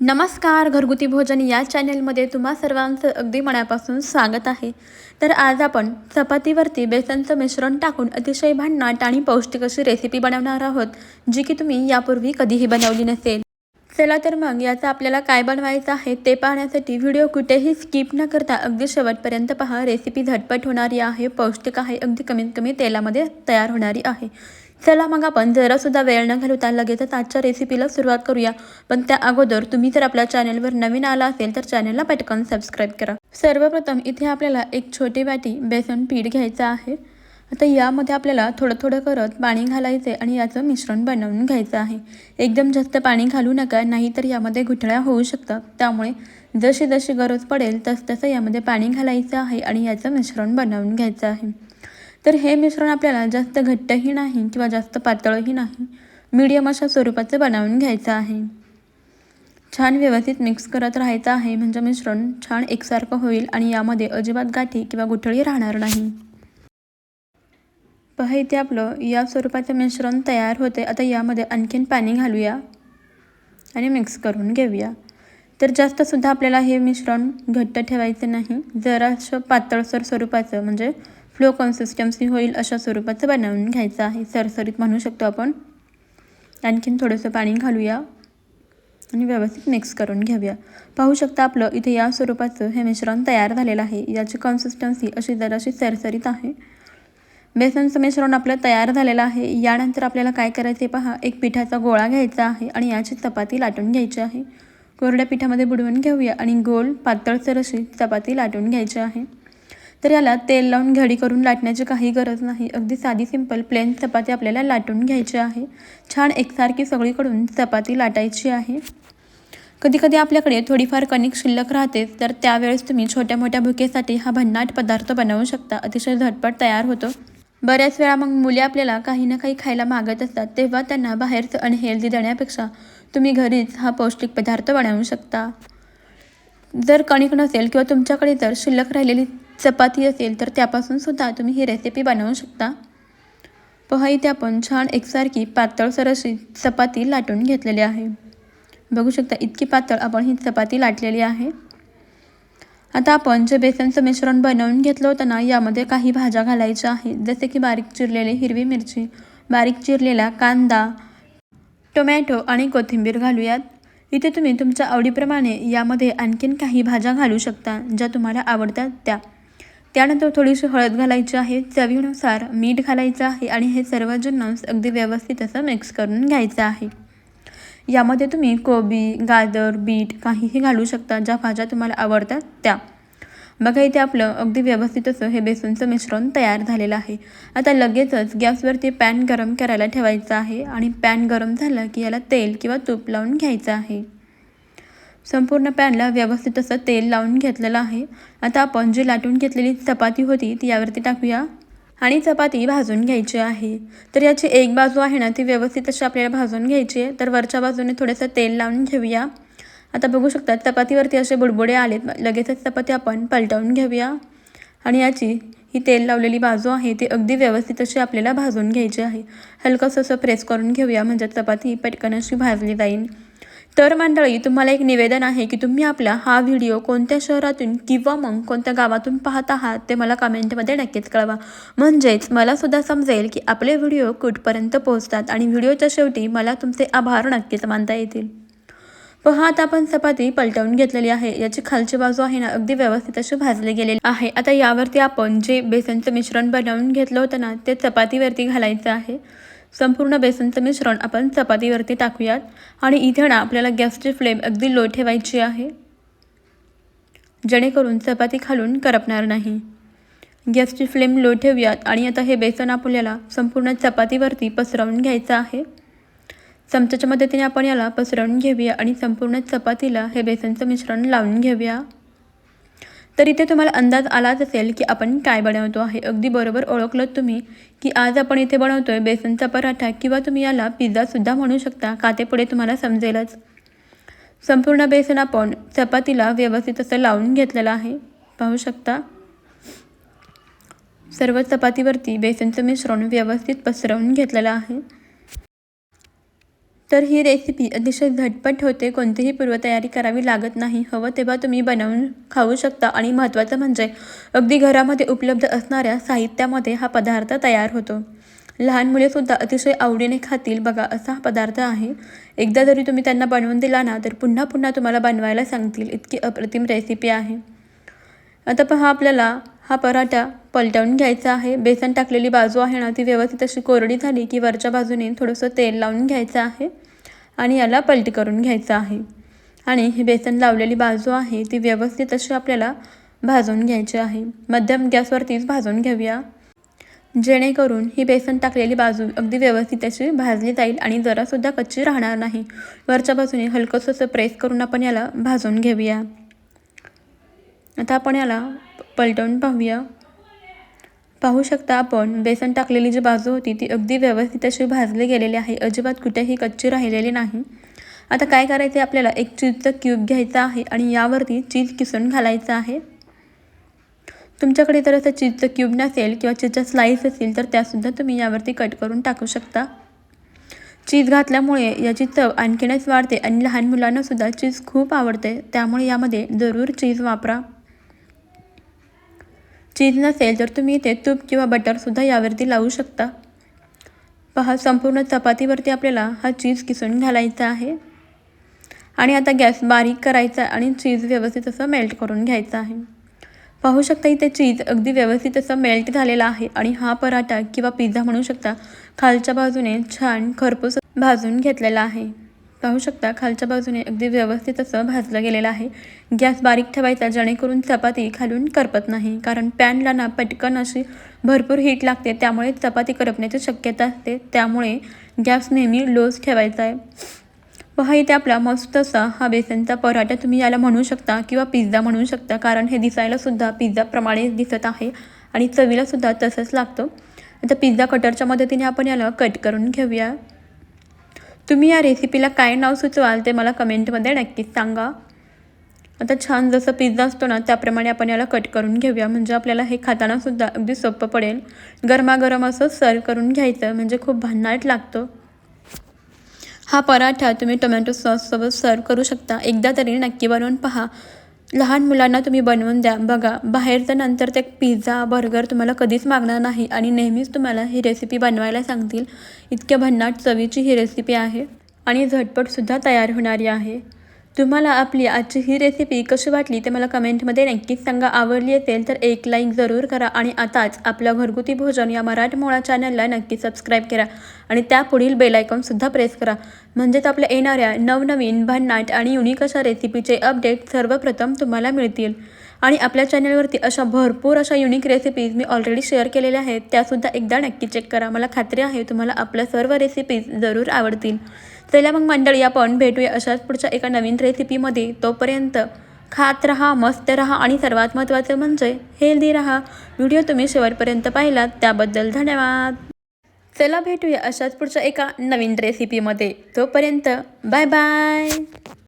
नमस्कार घरगुती भोजन या चॅनेलमध्ये तुम्हा सर्वांचं अगदी मनापासून स्वागत आहे. तर आज आपण चपातीवरती बेसनचं मिश्रण टाकून अतिशय भन्नाट आणि पौष्टिक अशी रेसिपी बनवणार आहोत जी की तुम्ही यापूर्वी कधीही बनवली नसेल. चला तर मग याचं आपल्याला काय बनवायचं आहे ते पाहण्यासाठी व्हिडिओ कुठेही स्किप न करता अगदी शेवटपर्यंत पहा. रेसिपी झटपट होणारी आहे पौष्टिक आहे अगदी कमीत कमी तेलामध्ये तयार होणारी आहे. चला मग आपण जरासुद्धा वेळ न घालवता लगेचच आजच्या रेसिपीला सुरुवात करूया. पण त्या अगोदर तुम्ही जर आपल्या चॅनलवर नवीन आला असेल तर चॅनलला पटकन सबस्क्राईब करा. सर्वप्रथम इथे आपल्याला एक छोटी वाटी बेसन पीठ घ्यायचं आहे. आता यामध्ये आपल्याला थोडं थोडं करत पाणी घालायचे आणि याचं मिश्रण बनवून घ्यायचं आहे. एकदम जास्त पाणी घालू नका नाहीतर यामध्ये घुटळ्या होऊ शकतात. त्यामुळे जशी जशी गरज पडेल तस तसं यामध्ये पाणी घालायचं आहे आणि याचं मिश्रण बनवून घ्यायचं आहे. तर हे मिश्रण आपल्याला जास्त घट्टही नाही किंवा जास्त पातळही नाही मीडियम अशा स्वरूपाचं बनवून घ्यायचं आहे. छान व्यवस्थित मिक्स करत राहायचं आहे. म्हणजे मिश्रण छान एकसारखं होईल आणि यामध्ये अजिबात गाठी किंवा गुठळी राहणार नाही. पहा इथे आपलं या स्वरूपाचं मिश्रण तयार होते आता यामध्ये आणखीन पाणी घालूया आणि मिक्स करून घेऊया. तर जास्तसुद्धा आपल्याला हे मिश्रण घट्ट ठेवायचं नाही. जरासं पातळसर स्वरूपाचं म्हणजे फ्लो कन्सिस्टन्सी होईल अशा स्वरूपाचं बनवून घ्यायचं आहे. सरसरीत म्हणू शकतो आपण. आणखीन थोडंसं पाणी घालूया. आणि व्यवस्थित मिक्स करून घेऊया. पाहू शकता आपलं इथे या स्वरूपाचं हे मिश्रण तयार झालेलं आहे. याची कन्सिस्टन्सी अशी जराशी सरसरीत आहे. बेसनचं मिश्रण आपलं तयार झालेलं आहे. यानंतर आपल्याला काय करायचं पहा? एक पिठाचा गोळा घ्यायचा आहे आणि याची चपाती लाटून घ्यायची आहे. कोरड्या पिठामध्ये बुडवून घेऊया आणि गोल पातळसर अशी चपाती लाटून घ्यायची आहे. तर याला तेल लावून घडी करून लाटण्याची काही गरज नाही. अगदी साधी सिंपल प्लेन चपाती आपल्याला लाटून घ्यायची आहे. छान एकसारखी सगळीकडून चपाती लाटायची आहे. कधीकधी आपल्याकडे थोडीफार कणिक शिल्लक राहते तर त्यावेळेस तुम्ही छोट्या मोठ्या भुकेसाठी हा भन्नाट पदार्थ बनवू शकता. अतिशय झटपट तयार होतो. बऱ्याच वेळा मग मुले आपल्याला काही ना काही खायला मागत असतात तेव्हा त्यांना बाहेरचं अनहेल्दी देण्यापेक्षा तुम्ही घरीच हा पौष्टिक पदार्थ बनवू शकता. जर कणिक नसेल किंवा तुमच्याकडे जर शिल्लक राहिलेली चपाती असेल तर त्यापासून सुद्धा तुम्ही ही रेसिपी बनवू शकता. पहा इथे आपण छान एकसारखी पातळसर अशी चपाती लाटून घेतलेली आहे. बघू शकता इतकी पातळ आपण ही चपाती लाटलेली आहे. आता आपण जे बेसनचं मिश्रण बनवून घेतलं होतं ना यामध्ये काही भाज्या घालायच्या आहेत. जसे की बारीक चिरलेली हिरवी मिरची बारीक चिरलेला कांदा टोमॅटो आणि कोथिंबीर घालूयात. इथे तुम्ही तुमच्या आवडीप्रमाणे यामध्ये आणखीन काही भाज्या घालू शकता ज्या तुम्हाला आवडतात त्या. त्यानंतर थोडीशी हळद घालायची आहे चवीनुसार मीठ घालायचं आहे आणि हे सर्व जिन्नस अगदी व्यवस्थित असं मिक्स करून घ्यायचं आहे. यामध्ये तुम्ही कोबी गाजर बीट काहीही घालू शकता ज्या भाज्या तुम्हाला आवडतात त्या. बघा इथे आपलं अगदी व्यवस्थित असं हे बेसनचं मिश्रण तयार झालेलं आहे. आता लगेचच गॅसवरती पॅन गरम करायला ठेवायचं आहे आणि पॅन गरम झालं की याला तेल किंवा तूप लावून घ्यायचं आहे. संपूर्ण पॅनला व्यवस्थित असं तेल लावून घेतलेलं आहे. आता आपण जी लाटून घेतलेली चपाती होती ती यावरती टाकूया. आणि चपाती भाजून घ्यायची आहे. तर याची एक बाजू आहे ना ती व्यवस्थित अशी आपल्याला भाजून घ्यायची आहे. तर वरच्या बाजूने थोडंसं तेल लावून घेऊया. आता बघू शकता चपातीवरती असे बुडबुडे आलेत. लगेचच चपाती आपण पलटवून घेऊया. आणि याची ही तेल लावलेली बाजू आहे ती अगदी व्यवस्थित अशी आपल्याला भाजून घ्यायची आहे. हलकंसं असं प्रेस करून घेऊया म्हणजे चपाती पटकन अशी भाजली जाईल. तर मंडळी तुम्हाला एक निवेदन आहे की तुम्ही आपला हा व्हिडिओ कोणत्या शहरातून किंवा मग कोणत्या गावातून पाहत आहात ते मला कमेंटमध्ये नक्कीच कळवा. म्हणजेच मला सुद्धा समजेल की आपले व्हिडिओ कुठपर्यंत पोहोचतात आणि व्हिडिओच्या शेवटी मला तुमचे आभार नक्कीच मानता येतील. पहा आता आपण चपाती पलटवून घेतलेली आहे. याची खालची बाजू आहे ना अगदी व्यवस्थित अशी भाजली गेलेली आहे. आता यावरती आपण जे बेसनचं मिश्रण बनवून घेतलं होतं ना ते चपातीवरती घालायचं आहे. संपूर्ण बेसनचं मिश्रण आपण चपातीवरती टाकूयात. आणि इथे ना आपल्याला गॅसची फ्लेम अगदी लो ठेवायची आहे. जेणेकरून चपाती खालून करपणार नाही. गॅसची फ्लेम लो ठेवूयात आणि आता हे बेसन आपल्याला संपूर्ण चपातीवरती पसरवून घ्यायचं आहे. चमच्याच्या मदतीने आपण याला पसरवून घेऊया आणि संपूर्ण चपातीला हे बेसनचं मिश्रण लावून घेऊया. तर इथे तुम्हाला अंदाज आलाच असेल की आपण काय बनवतो आहे. अगदी बरोबर ओळखलं तुम्ही की आज आपण इथे बनवतो आहे बेसनचा पराठा किंवा तुम्ही याला पिझ्झासुद्धा म्हणू शकता. का ते पुढे तुम्हाला समजेलच. संपूर्ण बेसन आपण चपातीला व्यवस्थित असं लावून घेतलेलं आहे. पाहू शकता? सर्व चपातीवरती बेसनचं मिश्रण व्यवस्थित पसरवून घेतलेलं आहे. तर ही रेसिपी अतिशय झटपट होते. कोणतीही पूर्वतयारी करावी लागत नाही. हवं तेव्हा तुम्ही बनवून खाऊ शकता. आणि महत्त्वाचं म्हणजे अगदी घरामध्ये उपलब्ध असणाऱ्या साहित्यामध्ये हा पदार्थ तयार होतो. लहान मुलेसुद्धा अतिशय आवडीने खातील. बघा असा हा पदार्थ आहे. एकदा जरी तुम्ही त्यांना बनवून दिला ना तर पुन्हा पुन्हा तुम्हाला बनवायला सांगतील. इतकी अप्रतिम रेसिपी आहे. आता पहा आपल्याला हा पराठा पलटवून घ्यायचा आहे. बेसन टाकलेली बाजू आहे ना ती व्यवस्थित अशी कोरडी झाली की वरच्या बाजूने थोडंसं तेल लावून घ्यायचं आहे आणि याला पलटी करून घ्यायचं आहे. आणि ही बेसन लावलेली बाजू आहे ती व्यवस्थित अशी आपल्याला भाजून घ्यायची आहे. मध्यम गॅसवरतीच भाजून घेऊया. जेणेकरून ही बेसन टाकलेली बाजू अगदी व्यवस्थित अशी भाजली जाईल आणि जरासुद्धा कच्ची राहणार नाही. वरच्या बाजूने हलकंसं असं प्रेस करून आपण याला भाजून घेऊया. आता आपण याला पलटवून पाहूया. पाहू शकता आपण बेसन टाकलेली जी बाजू होती ती अगदी व्यवस्थित अशी भाजली गेलेली आहे. अजिबात कुठेही कच्ची राहिलेली नाही. आता काय करायचं आहे आपल्याला? एक चीजचं क्यूब घ्यायचा आहे आणि यावरती चीज किसून घालायचं आहे. तुमच्याकडे जर असं चीजचं क्यूब नसेल किंवा चीजचा स्लाईस असेल तर त्यासुद्धा तुम्ही यावरती कट करून टाकू शकता. चीज घातल्यामुळे याची चव आणखीनच वाढते आणि लहान मुलांनासुद्धा चीज खूप आवडते. त्यामुळे यामध्ये जरूर चीज वापरा. चीज नसेल तर तुम्ही इथे तूप किंवा बटरसुद्धा यावरती लावू शकता. पहा संपूर्ण चपातीवरती आपल्याला हा चीज किसून घालायचा आहे. आणि आता गॅस बारीक करायचा आणि चीज व्यवस्थित असं मेल्ट करून घ्यायचं आहे. पाहू शकता इथे चीज अगदी व्यवस्थित असं मेल्ट झालेला आहे आणि हा पराठा किंवा पिझ्झा म्हणू शकता खालच्या बाजूने छान खरपूस भाजून घेतलेला आहे. पाहू शकता खालच्या बाजूने अगदी व्यवस्थित असं भाजलं गेलेलं आहे. गॅस बारीक ठेवायचा जेणेकरून चपाती खालून करपत नाही. कारण पॅनला ना पटकन अशी भरपूर हीट लागते त्यामुळे चपाती करपण्याची शक्यता असते. त्यामुळे गॅस नेहमी लोज ठेवायचा आहे. पहा इथे आपला मस्त असा हा बेसनचा पराठा तुम्ही याला म्हणू शकता किंवा पिझ्झा म्हणू शकता. कारण हे दिसायला सुद्धा पिझ्झाप्रमाणे दिसत आहे आणि चवीला सुद्धा तसंच लागतं. आता पिझ्झा कटरच्या मदतीने आपण याला कट करून घेऊया. तुम्ही या रेसिपीला काय नाव सुचवाल ते मला कमेंटमध्ये नक्कीच सांगा. आता छान जसं पिझ्झा असतो ना त्याप्रमाणे आपण याला कट करून घेऊया. म्हणजे आपल्याला हे खातानासुद्धा अगदी सोपं पडेल. गरमागरम असं सर्व करून घ्यायचं. म्हणजे खूप भन्नाट लागतो. हा पराठा तुम्ही टोमॅटो सॉससोबत सर्व करू शकता. एकदा तरी नक्की बनवून पहा. लहान मुलांना तुम्ही बनवून द्या. बघा बाहेरचं नंतर ते पिझ्झा बर्गर तुम्हाला कधीच मागणार नाही आणि नेहमीच तुम्हाला ही रेसिपी बनवायला सांगतील. इतक्या भन्नाट चवीची ही रेसिपी आहे आणि झटपटसुद्धा तयार होणारी आहे. तुम्हाला आपली आजची ही रेसिपी कशी वाटली ते मला कमेंटमध्ये नक्कीच सांगा. आवडली असेल तर एक लाईक जरूर करा आणि आताच आपलं घरगुती भोजन या मराठमोळा चॅनलला नक्की सबस्क्राईब करा आणि त्या पुढील बेलायकॉनसुद्धा प्रेस करा. म्हणजेच आपल्या येणाऱ्या नवनवीन भन्नाट आणि युनिक अशा रेसिपीचे अपडेट सर्वप्रथम तुम्हाला मिळतील. आणि आपल्या चॅनलवरती अशा भरपूर अशा युनिक रेसिपीज मी ऑलरेडी शेअर केलेल्या आहेत. त्यासुद्धा एकदा नक्की चेक करा. मला खात्री आहे तुम्हाला आपल्या सर्व रेसिपीज जरूर आवडतील. चला मग मंडळी आपण भेटूया अशाच पुढच्या एका नवीन रेसिपीमध्ये तोपर्यंत खात राहा मस्त राहा आणि सर्वात महत्त्वाचं म्हणजे हेल्दी राहा. व्हिडिओ तुम्ही शेवटपर्यंत पाहिलात त्याबद्दल धन्यवाद. चला भेटूया अशाच पुढच्या एका नवीन रेसिपीमध्ये तोपर्यंत बाय बाय